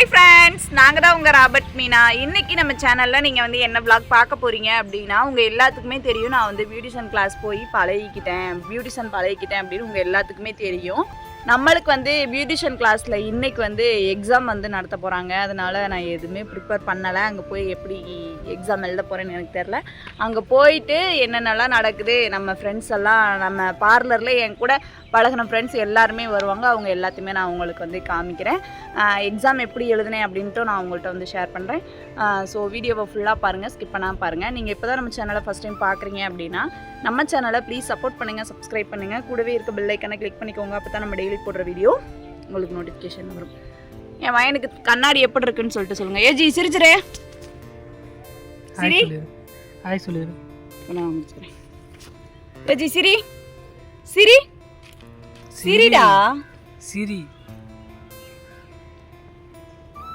Hi friends நாங்கள் தான் உங்கள் ராபர்ட் மீனா. இன்னைக்கு நம்ம சேனலில் நீங்கள் வந்து என்ன ப்ளாக் பார்க்க போகிறீங்க அப்படின்னா உங்கள் எல்லாத்துக்குமே தெரியும். நான் வந்து பியூட்டிஷன் கிளாஸ் போய் பழகிக்கிட்டேன். பியூட்டிஷன் பழகிக்கிட்டேன் அப்படின்னு உங்கள் எல்லாத்துக்குமே தெரியும். நம்மளுக்கு வந்து பியூட்டிஷியன் கிளாஸில் இன்றைக்கு வந்து எக்ஸாம் வந்து நடத்த போகிறாங்க அதனால் நான் எதுவுமே ப்ரிப்பேர் பண்ணலை. அங்கே போய் எப்படி எக்ஸாம் எழுத போகிறேன்னு எனக்கு தெரில அங்கே போயிட்டு என்னென்னலாம் நடக்குது நம்ம ஃப்ரெண்ட்ஸ் எல்லாம் நம்ம பார்லரில் என் கூட பழகின ஃப்ரெண்ட்ஸ் எல்லாருமே வருவாங்க. அவங்க எல்லாத்தையுமே நான் உங்களுக்கு வந்து காமிக்கிறேன். எக்ஸாம் எப்படி எழுதுனேன் அப்படின்ட்டு நான் உங்கள்கிட்ட வந்து ஷேர் பண்ணுறேன் ஸோ வீடியோவை ஃபுல்லாக பாருங்கள் ஸ்கிப் பண்ணால் பாருங்கள் நீங்கள் இப்போ தான் நம்ம சேனலை ஃபஸ்ட் டைம் பார்க்குறீங்க அப்படின்னா நம்ம சேனலை ப்ளீஸ் சப்போர்ட் பண்ணுங்கள் சப்ஸ்கிரைப் பண்ணுங்கள் கூடவே இருக்க பெல்லைக்கனை கிளிக் பண்ணிக்கோங்க. அப்போ தான் நம்ம டெய்லி போடுற வீடியோ உங்களுக்கு நோட்டிஃபிகேஷன் வரும். என் வயனுக்கு கண்ணாடி எப்படி இருக்குன்னு சொல்லிட்டு சொல்லுங்கள் ஏஜி சிரிச்சிரே. சிரி. ஹாய் சொல்லிடு நான் முடிச்சுக்கிறேன் ஏஜி சிரி. சிரி. சிரிடா. சிரி.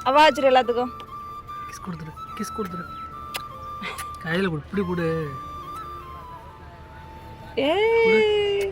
அவாச்சிரு எல்லாத்துக்கும். கிஸ் கொடுத்துரு. கிஸ் கொடுத்துரு. கையில் இப்படி கொடு ஏய்.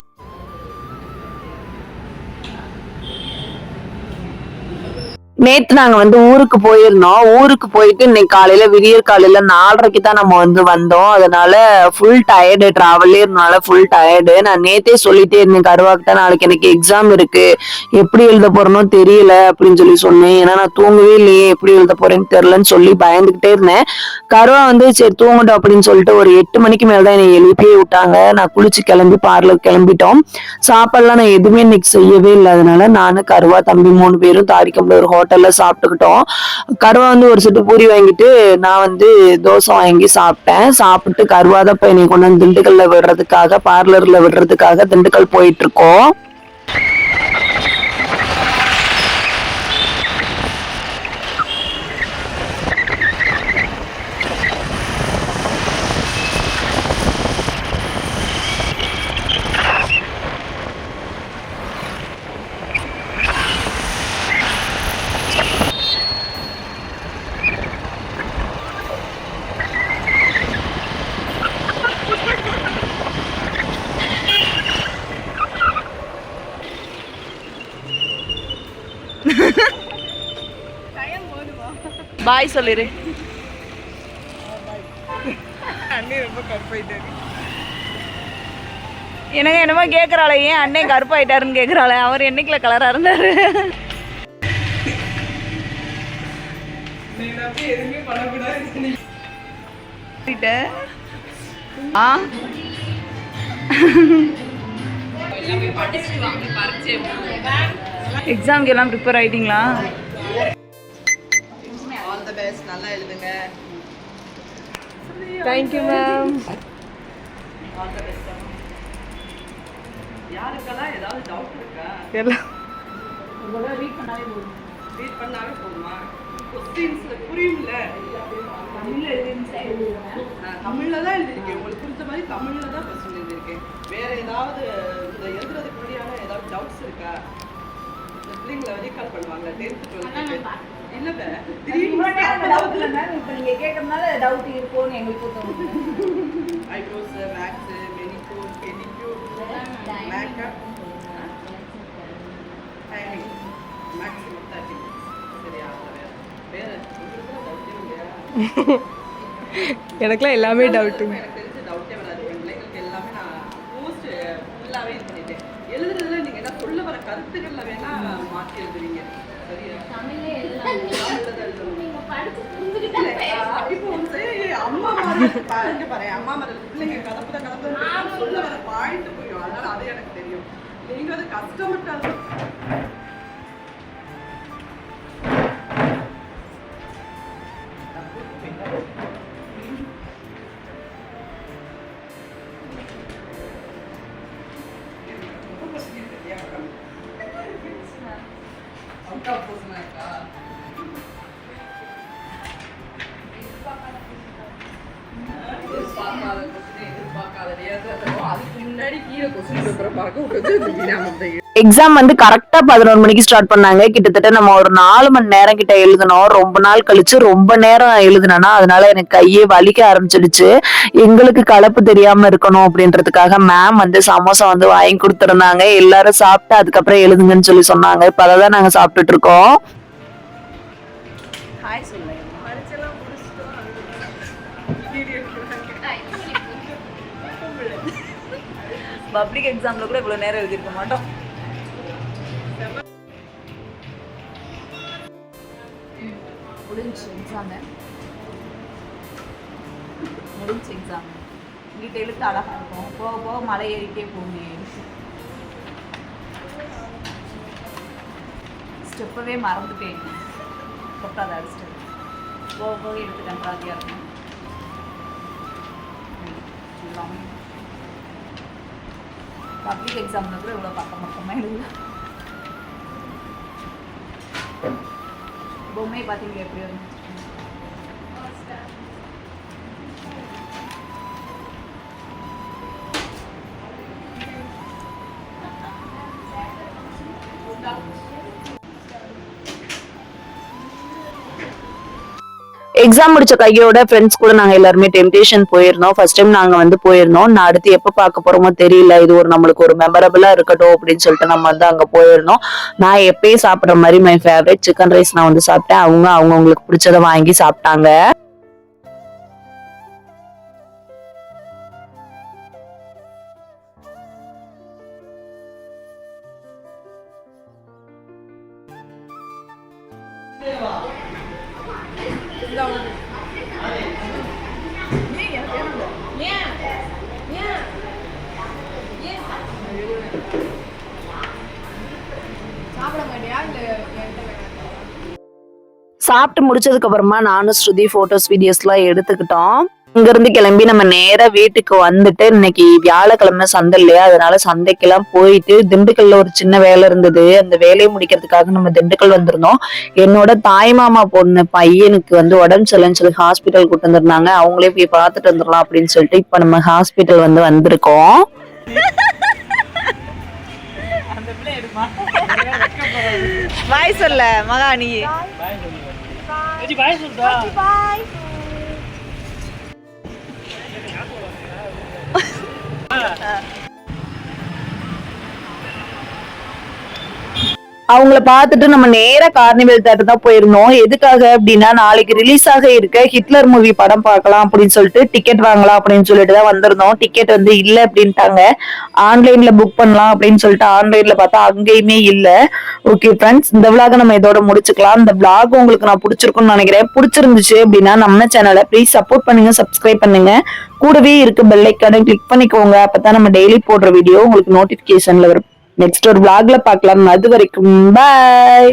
நேத்து நாங்க வந்து ஊருக்கு போயிருந்தோம். ஊருக்கு போயிட்டு இன்னைக்கு காலையில விடியற் காலையில நாலரைக்கு தான் நம்ம வந்து வந்தோம். அதனால ஃபுல் டயர்டு டிராவல்லே இருந்தனால ஃபுல் டயர்டு நான் நேத்தே சொல்லிட்டே இருந்தேன் கருவாக்கிட்ட நாளைக்கு எனக்கு எக்ஸாம் இருக்கு. எப்படி எழுத போறேனோ தெரியல அப்படின்னு சொல்லி சொன்னேன். ஏன்னா நான் தூங்கவே இல்லையே எப்படி எழுத போறேன்னு தெரியலன்னு சொல்லி பயந்துகிட்டே இருந்தேன். கருவா வந்து சரி தூங்கட்டும் அப்படின்னு சொல்லிட்டு ஒரு எட்டு மணிக்கு மேல தான் என்னை எழுப்பியே விட்டாங்க. நான் குளிச்சு கிளம்பி பார்லர் கிளம்பிட்டோம். சாப்பாடுலாம் நான் எதுவுமே இன்னைக்கு செய்யவே இல்லை. அதனால நானும் கருவா தம்பி மூணு பேரும் தாரிக்கம்பல ஒரு ஹோட்டல்ல சாப்பிட்டுக்கிட்டோம். கருவா வந்து ஒரு செட்டு பூரி வாங்கிட்டு நான் வந்து தோசை வாங்கி சாப்பிட்டேன். சாப்பிட்டு கருவாத தான் கொண்டு வந்து திண்டுக்கல்ல விடுறதுக்காக பார்லர்ல விடுறதுக்காக திண்டுக்கல் போயிட்டு பாய் சொல்லிரு. எனக்கு என்னமோ கேட்குறாளே ஏன் அண்ணன் கருப்பாயிட்டாருன்னு கேட்குறாளே அவர் என்னைக்குல கலராக இருந்தாரு? ஆ? எக்ஸாம்க்கு எல்லாம் ப்ரிப்பேர் ஆயிட்டீங்களா? பெஸ்ட் நல்லா எழுதுங்க. தேங்க்யூ மேம் யாருக்கெல்லாம் ஏதாவது டவுட் இருக்கா? எல்லாம் ரீட் பண்ணாவே போதுமா. கொஸ்டின்ஸ்ல புரியும்ல நான் தமிழ்ல தான் எழுதிருக்கேன் உங்களுக்கு புரிஞ்ச மாதிரி தமிழ்ல தான் கொஸ்டின் எழுதிருக்கேன் வேற ஏதாவது இந்த எழுதுறதுக்கு முன்னாடியான ஏதாவது டவுட்ஸ் இருக்கா? இந்த பிள்ளைங்களை ரீகால் பண்ணுவாங்க டென்த் டுவெல்த் இல்ல இப்போ நீங்கள் கேட்கறதுனால டவுட் இருக்கும்னு எங்களுக்கு தோணுது. Eyebrows max manicure pedicure makeup timing maximum thirty சரியா வேற. எனக்குலாம் எல்லாமே டவுட்டு எனக்கு தெரிஞ்ச டவுட்டே வராது. என் பிள்ளைங்களுக்கு எல்லாமே நான் போஸ்ட் ஃபுல்லாகவே இது பண்ணிட்டேன். எழுதுறதுல நீங்க என்ன சொல்ல வர கருத்துக்கள்ல வேணா மாற்றி எழுதுவீங்க அம்மா மாதிரி பாரு அம்மா மாதிரி பிள்ளைங்க கதப்புத சொல்ல வர பாயிண்ட் புரியும் அதனால அது எனக்கு தெரியும் நீங்க வந்து கஷ்டப்பட்டாலும் இருக்கா எதிர்பார்க்காத கொஸ்டின் எதிர்பார்க்காத அதுக்கு முன்னாடி கீழே கொஸ்டின் பேப்பரை பார்க்க கொஞ்சம் எக்ஸாம் வந்து கரெக்டா பதினோரு மணிக்கு ஸ்டார்ட் பண்ணாங்க. கிட்டத்தட்ட நம்ம ஒரு நாலு மணி நேரம் கிட்ட எழுதணும் ரொம்ப நாள் கழிச்சு ரொம்ப நேரம் எழுதுனேன்னா அதனால எனக்கு கையே வலிக்க ஆரம்பிச்சிடுச்சு. எங்களுக்கு கலப்பு தெரியாம இருக்கணும் அப்படின்றதுக்காக மேம் வந்து சமோசா வந்து வாங்கி கொடுத்துருந்தாங்க. எல்லாரும் சாப்பிட்டு அதுக்கப்புறம் எழுதுங்கன்னு சொல்லி சொன்னாங்க. இப்ப அதை தான் நாங்க சாப்பிட்டுட்டு இருக்கோம். பப்ளிக் எக்ஸாம்ல கூட இவ்வளவு நேரம் எழுதிருக்க மாட்டோம். முடிஞ்சு எக்ஸாமு முடிஞ்சு எக்ஸாம் வீட்டை எழுத்து அழகா இருக்கும். போக போக மலை ஏறிட்டே போகுமே ஸ்டெப்பவே மறந்துட்டேன். கொட்டாத அடிச்சிட்டு போக போக எடுத்து கன்றாதியாக இருக்கும். பப்ளிக் எக்ஸாம்ல கூட இவ்வளோ பக்கம் பக்கமாக எழுதல. బొమ్మాయి పాతింగ్ ఎప్పుడు எக்ஸாம் முடிச்ச கையோட ஃப்ரெண்ட்ஸ் கூட நாங்க எல்லாருமே டெம்டேஷன் போயிருந்தோம். ஃபர்ஸ்ட் டைம் நாங்க வந்து போயிருந்தோம். நான் அடுத்து எப்ப பார்க்க போறோமோ தெரியல. இது ஒரு நம்மளுக்கு ஒரு மெமரபிளா இருக்கட்டும் அப்படின்னு சொல்லிட்டு நம்ம வந்து அங்க போயிருந்தோம். நான் எப்பயும் சாப்பிடுற மாதிரி மை ஃபேவரட் சிக்கன் ரைஸ் நான் வந்து சாப்பிட்டேன். அவங்க அவங்க அவங்களுக்கு பிடிச்சத வாங்கி சாப்பிட்டாங்க. சாப்பிட்டு முடிச்சதுக்கு அப்புறமா நானும் ஸ்ருதி போட்டோஸ் வீடியோஸ் எல்லாம் எடுத்துக்கிட்டோம். இங்க இருந்து கிளம்பி நம்ம நேரா வீட்டுக்கு வந்துட்டு இன்னைக்கு வியாழக்கிழமை சந்தை இல்லையா? அதனால சந்தைக்கெல்லாம் போயிட்டு திண்டுக்கல்ல ஒரு சின்ன வேலை இருந்தது. அந்த வேலையை முடிக்கிறதுக்காக நம்ம திண்டுக்கல் வந்திருந்தோம். என்னோட தாய் மாமா பொண்ணு பையனுக்கு வந்து உடம்பு சரியில்லைன்னு சொல்லி ஹாஸ்பிட்டல் கூட்டு வந்திருந்தாங்க. அவங்களே போய் பார்த்துட்டு வந்துடலாம் அப்படின்னு சொல்லிட்டு இப்ப நம்ம ஹாஸ்பிட்டல் வந்து வந்திருக்கோம். வாய் சொல்ல மகா நீ பாய் அவங்கள பார்த்துட்டு நம்ம நேராக கார்னிவல் தேட்டர் தான் போயிருந்தோம். எதுக்காக அப்படின்னா நாளைக்கு ரிலீஸ் ஆக இருக்க ஹிட்லர் மூவி படம் பார்க்கலாம் அப்படின்னு சொல்லிட்டு டிக்கெட் வாங்கலாம் அப்படின்னு சொல்லிட்டு தான் வந்திருந்தோம். டிக்கெட் வந்து இல்லை அப்படின்ட்டாங்க. ஆன்லைன்ல புக் பண்ணலாம் அப்படின்னு சொல்லிட்டு ஆன்லைன்ல பார்த்தா அங்கேயுமே இல்லை. ஓகே ஃப்ரெண்ட்ஸ் இந்த விளாக நம்ம இதோட முடிச்சுக்கலாம். இந்த விளாக் உங்களுக்கு நான் பிடிச்சிருக்கும்னு நினைக்கிறேன். பிடிச்சிருந்துச்சு அப்படின்னா நம்ம சேனலை ப்ளீஸ் சப்போர்ட் பண்ணுங்க சப்ஸ்கிரைப் பண்ணுங்க. கூடவே இருக்க பெல்லைக்கான கிளிக் பண்ணிக்கோங்க. அப்பதான் நம்ம டெய்லி போடுற வீடியோ உங்களுக்கு நோட்டிபிகேஷன்ல வரும். நெக்ஸ்ட் ஒரு vlogல பார்க்கலாம் அது வரைக்கும். பாய்